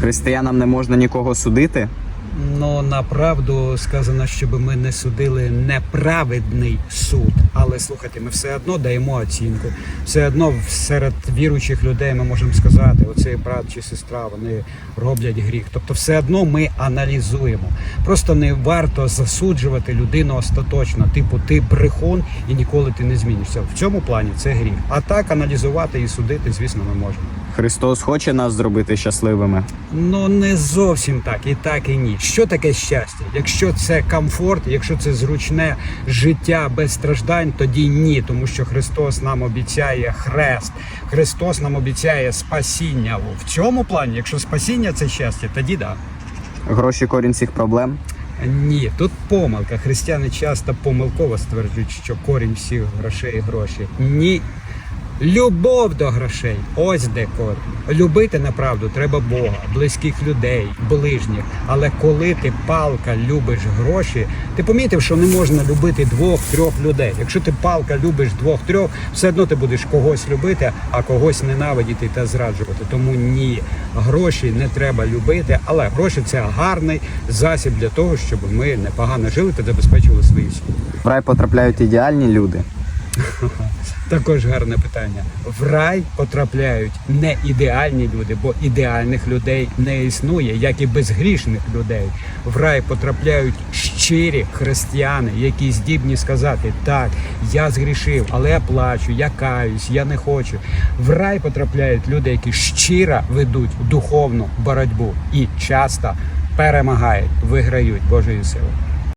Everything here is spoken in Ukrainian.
Християнам не можна нікого судити? Ну, направду сказано, щоб ми не судили неправедний суд. Але слухайте, ми все одно даємо оцінку. Все одно серед віруючих людей ми можемо сказати, оцей брат чи сестра, вони роблять гріх. Тобто, все одно ми аналізуємо. Просто не варто засуджувати людину остаточно. Типу, ти брехун і ніколи ти не змінишся. В цьому плані це гріх. А так аналізувати і судити, звісно, ми можемо. Христос хоче нас зробити щасливими. Ну не зовсім так, і так, і ні. Що таке щастя? Якщо це комфорт, якщо це зручне життя без страждань, тоді ні, тому що Христос нам обіцяє хрест, Христос нам обіцяє спасіння. В цьому плані, якщо спасіння це щастя, тоді да. Гроші корінь всіх проблем. Ні, тут помилка. Християни часто помилково стверджують, що корінь всіх грошей гроші. Ні. Любов до грошей, ось де корінь. Любити направду треба Бога, близьких людей, ближніх. Але коли ти палка любиш гроші, ти помітив, що не можна любити двох-трьох людей. Якщо ти палка любиш двох-трьох, все одно ти будеш когось любити, а когось ненавидіти та зраджувати. Тому ні, гроші не треба любити, але гроші це гарний засіб для того, щоб ми непогано жили та забезпечували свої. В рай потрапляють ідеальні люди. Також гарне питання. В рай потрапляють не ідеальні люди, бо ідеальних людей не існує, як і безгрішних людей. В рай потрапляють щирі християни, які здібні сказати: так, я згрішив, але я плачу, я каюсь, я не хочу. В рай потрапляють люди, які щиро ведуть духовну боротьбу і часто перемагають, виграють Божою силою.